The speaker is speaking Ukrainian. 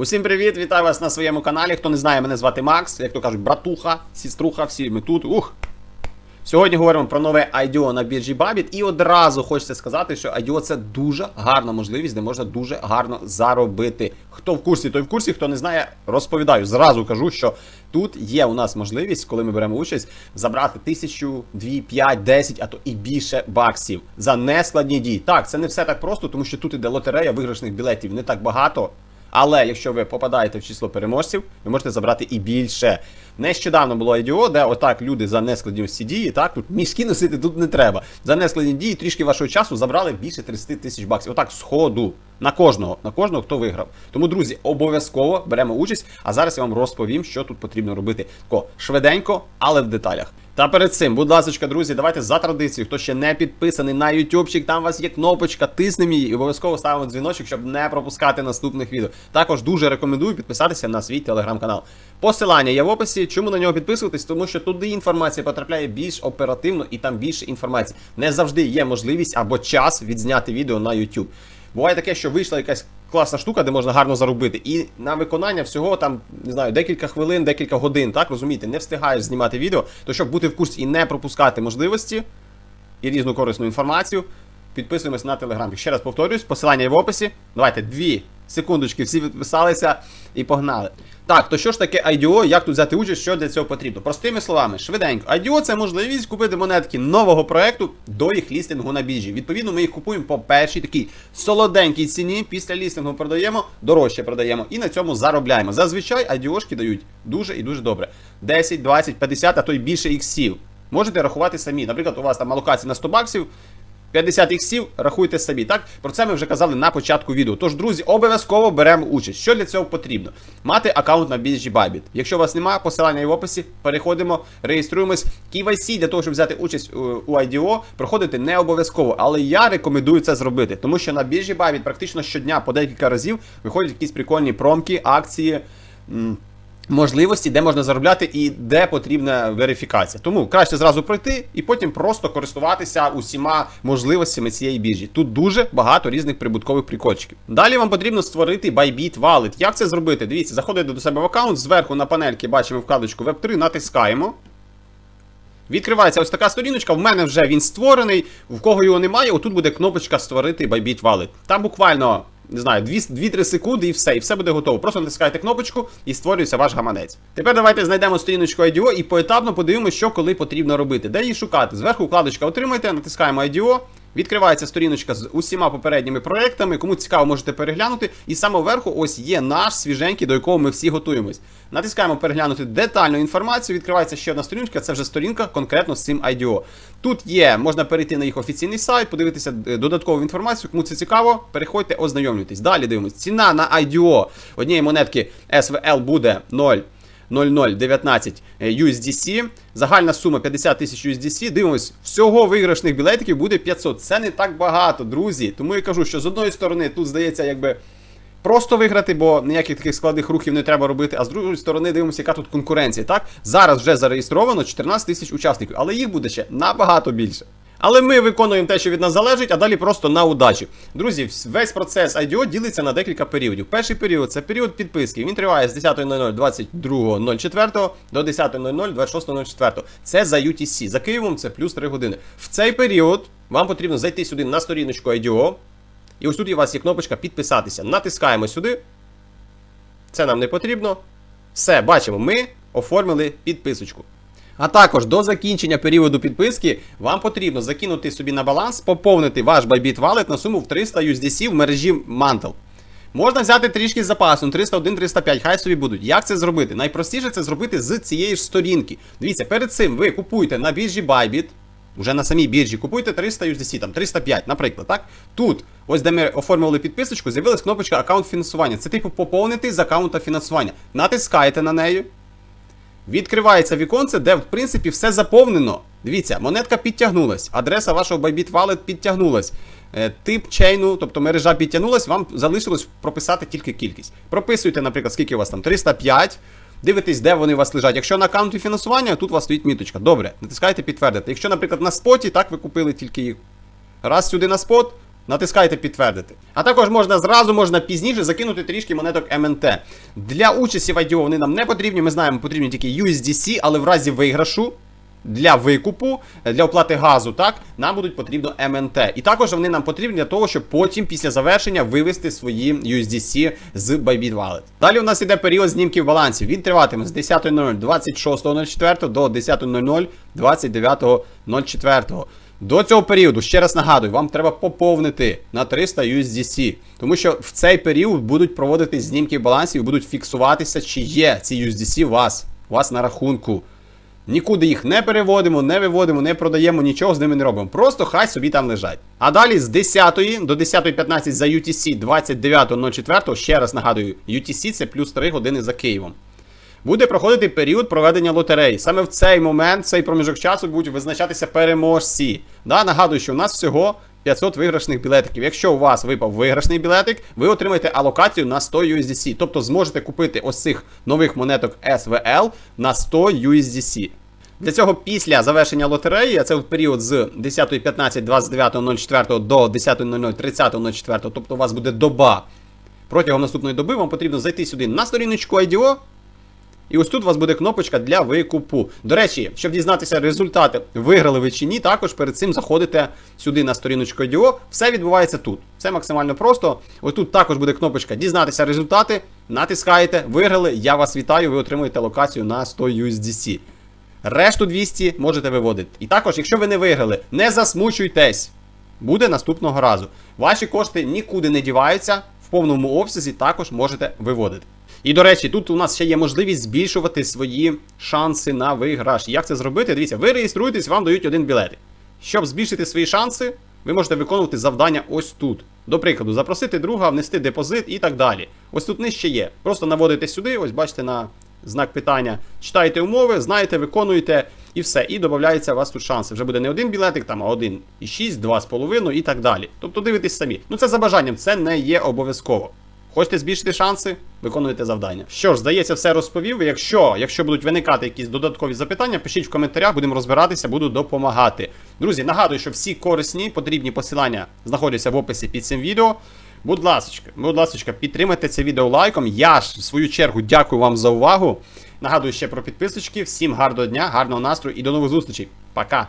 Усім привіт, вітаю вас на своєму каналі. Хто не знає, мене звати Макс, як то кажуть, братуха, сіструха, всі ми тут. Ух! Сьогодні говоримо про нове IDO на біржі Bybit. І одразу хочеться сказати, що IDO це дуже гарна можливість, де можна дуже гарно заробити. Хто в курсі, той в курсі, хто не знає, розповідаю. Зразу кажу, що тут є у нас можливість, коли ми беремо участь, забрати тисячу, дві, п'ять, десять, а то і більше баксів за нескладні дії. Так, це не все так просто, тому що тут іде лотерея виграшних білетів не так багато. Але якщо ви попадаєте в число переможців, ви можете забрати і більше. Нещодавно було IDO, де отак люди за нескладні дії, так, тут мішки носити тут не треба. За нескладні дії трішки вашого часу забрали більше 30 тисяч баксів. Отак, з ходу. На кожного, на кожного, хто виграв. Тому, друзі, обов'язково беремо участь. А зараз я вам розповім, що тут потрібно робити. Тако швиденько, але в деталях. Та перед цим, будь ласка, друзі, давайте за традицією, хто ще не підписаний на ютубчик, там у вас є кнопочка, тиснемо її і обов'язково ставимо дзвіночок, щоб не пропускати наступних відео. Також дуже рекомендую підписатися на свій телеграм-канал. Посилання є в описі. Чому на нього підписуватись? Тому що туди інформація потрапляє більш оперативно і там більше інформації. Не завжди є можливість або час відзняти відео на YouTube. Буває таке, що вийшла якась класна штука, де можна гарно заробити, і на виконання всього там не знаю, декілька хвилин, декілька годин, так розумієте, не встигаєш знімати відео, то щоб бути в курсі і не пропускати можливості і різну корисну інформацію, підписуємось на телеграм. Ще раз повторюсь, посилання є в описі. Давайте дві секундочки, всі підписалися і погнали. Так, то що ж таке IDO, як тут взяти участь, що для цього потрібно? Простими словами, швиденько. IDO це можливість купити монетки нового проекту до їх лістингу на біржі. Відповідно, ми їх купуємо по першій такій солоденькій ціні. Після лістингу продаємо, дорожче продаємо і на цьому заробляємо. Зазвичай IDO-шки дають дуже і дуже добре. 10, 20, 50, а то й більше іксів. Можете рахувати самі. Наприклад, у вас там алокація на 100 баксів. 50 іксів, рахуйте самі, так? Про це ми вже казали на початку відео. Тож, друзі, обов'язково беремо участь. Що для цього потрібно? Мати аккаунт на біржі Bybit. Якщо у вас немає, посилання в описі, переходимо, реєструємось. KYC для того, щоб взяти участь у, у IDO, проходити не обов'язково. Але я рекомендую це зробити, тому що на біржі Bybit практично щодня по декілька разів виходять якісь прикольні промки, акції. Можливості, де можна заробляти і де потрібна верифікація. Тому краще зразу пройти і потім просто користуватися усіма можливостями цієї біржі. Тут дуже багато різних прибуткових прикольчиків. Далі вам потрібно створити Bybit Wallet. Як це зробити? Дивіться, заходите до себе в аккаунт, зверху на панельки бачимо вкладочку Web3, натискаємо. Відкривається ось така сторіночка. В мене вже він створений. В кого його немає, отут буде кнопочка створити Bybit Wallet. Там буквально. Не знаю, 2-3 секунди і все, і все буде готово. Просто натискаєте кнопочку і створюється ваш гаманець. Тепер давайте знайдемо сторіночку IDO і поетапно подивимося, що коли потрібно робити. Де її шукати? Зверху вкладочка отримайте, натискаємо IDO. Відкривається сторіночка з усіма попередніми проектами. Кому цікаво, можете переглянути. І саме вверху ось є наш свіженький, до якого ми всі готуємось. Натискаємо переглянути детальну інформацію. Відкривається ще одна сторінка. Це вже сторінка конкретно з цим IDO. Тут є, можна перейти на їх офіційний сайт, подивитися е, додаткову інформацію. Кому це цікаво, переходьте, ознайомлюйтесь. Далі дивимось. Ціна на IDO однієї монетки SVL буде 0. 0019 USDC. Загальна сума 50 тисяч USDC. Дивимось, всього виграшних білетиків буде 500. Це не так багато, друзі. Тому я кажу, що з одної сторони тут здається, якби. Просто виграти, бо ніяких таких складних рухів не треба робити. А з другої сторони дивимося, яка тут конкуренція. Так, зараз вже зареєстровано 14 тисяч учасників, але їх буде ще набагато більше. Але ми виконуємо те, що від нас залежить, а далі просто на удачі. Друзі, весь процес IDO ділиться на декілька періодів. Перший період це період підписки. Він триває з 10.00 22.04 до 10.00 26.04. Це за UTC. За Києвом це плюс 3 години. В цей період вам потрібно зайти сюди на сторіночку IDO. І ось тут у вас є кнопочка підписатися. Натискаємо сюди. Це нам не потрібно. Все, бачимо, ми оформили підписочку. А також до закінчення періоду підписки вам потрібно закинути собі на баланс, поповнити ваш Bybit Wallet на суму в 300 USDC в мережі Mantle. Можна взяти трішки з запасом 301, 305, хай собі будуть. Як це зробити? Найпростіше це зробити з цієї ж сторінки. Дивіться, перед цим ви купуєте на біржі Bybit, вже на самій біржі, купуєте 300 USDC, там 305, наприклад, так? Тут, ось де ми оформили підписочку, з'явилась кнопочка аккаунт фінансування. Це типу поповнити з аккаунта фінансування. Натискаєте на неї. Відкривається віконце, де в принципі все заповнено. Дивіться, монетка підтягнулась, адреса вашого Bybit Wallet підтягнулась. Е, Тип чейну, тобто мережа підтягнулась, вам залишилось прописати тільки кількість. Прописуйте, наприклад, скільки у вас там 305. Дивитесь, де вони у вас лежать. Якщо на аккаунті фінансування, тут у вас стоїть міточка. Добре, натискайте підтвердити. Якщо, наприклад, на споті, так ви купили тільки їх. Раз сюди на спот, натискаєте підтвердити. А також можна зразу, можна пізніше закинути трішки монеток МНТ. Для участі в IDO вони нам не потрібні. Ми знаємо, потрібні тільки USDC, але в разі виграшу. Для викупу, для оплати газу, так, нам будуть потрібно МНТ. І також вони нам потрібні для того, щоб потім, після завершення, вивести свої USDC з Bybit Wallet. Далі у нас іде період знімків балансів. Він триватиме з 10.00 26.04 до 10.00 29.04. До цього періоду, ще раз нагадую, вам треба поповнити на 300 USDC. Тому що в цей період будуть проводити знімки балансів, будуть фіксуватися, чи є ці USDC у вас, у вас на рахунку. Нікуди їх не переводимо, не виводимо, не продаємо, нічого з ними не робимо. Просто хай собі там лежать. А далі з 10 до 10.15 за UTC 29.04, ще раз нагадую, UTC це плюс 3 години за Києвом. Буде проходити період проведення лотереї. Саме в цей момент, цей проміжок часу будуть визначатися переможці. Да, нагадую, що у нас всього 500 виграшних білетиків. Якщо у вас випав виграшний білетик, ви отримаєте алокацію на 100 USDC. Тобто зможете купити ось цих нових монеток SVL на 100 USDC. Для цього після завершення лотереї, а це в період з 10.15 29.04 до 10.00 30.04, тобто у вас буде доба. Протягом наступної доби вам потрібно зайти сюди на сторіночку IDO, і ось тут у вас буде кнопочка для викупу. До речі, щоб дізнатися результати, виграли ви чи ні, також перед цим заходите сюди на сторіночку IDO. Все відбувається тут. Все максимально просто. Ось тут також буде кнопочка Дізнатися результати. Натискаєте, виграли. Я вас вітаю, ви отримуєте локацію на 100 USDC. Решту 200 можете виводити. І також, якщо ви не виграли, не засмучуйтесь. Буде наступного разу. Ваші кошти нікуди не діваються, в повному обсязі також можете виводити. І до речі, тут у нас ще є можливість збільшувати свої шанси на виграш. Як це зробити? Дивіться, ви реєструєтесь, вам дають один білетик. Щоб збільшити свої шанси, ви можете виконувати завдання ось тут. До прикладу, запросити друга, внести депозит і так далі. Ось тут нижче є. Просто наводите сюди, ось бачите на знак питання. Читаєте умови, знаєте, виконуєте і все. І додається у вас тут шанси. Вже буде не один білетик, там, а один і 6, 2,5 і так далі. Тобто дивитесь самі. Ну це за бажанням, це не є обов'язково. Хочете збільшити шанси? Виконуйте завдання. Що ж, здається, все розповів. Якщо, якщо будуть виникати якісь додаткові запитання, пишіть в коментарях, будемо розбиратися, буду допомагати. Друзі, нагадую, що всі корисні потрібні посилання знаходяться в описі під цим відео. Будь ласка, будь ласка, підтримайте це відео лайком. Я ж в свою чергу дякую вам за увагу. Нагадую ще про підписочки. Всім гарного дня, гарного настрою і до нових зустрічей. Пока!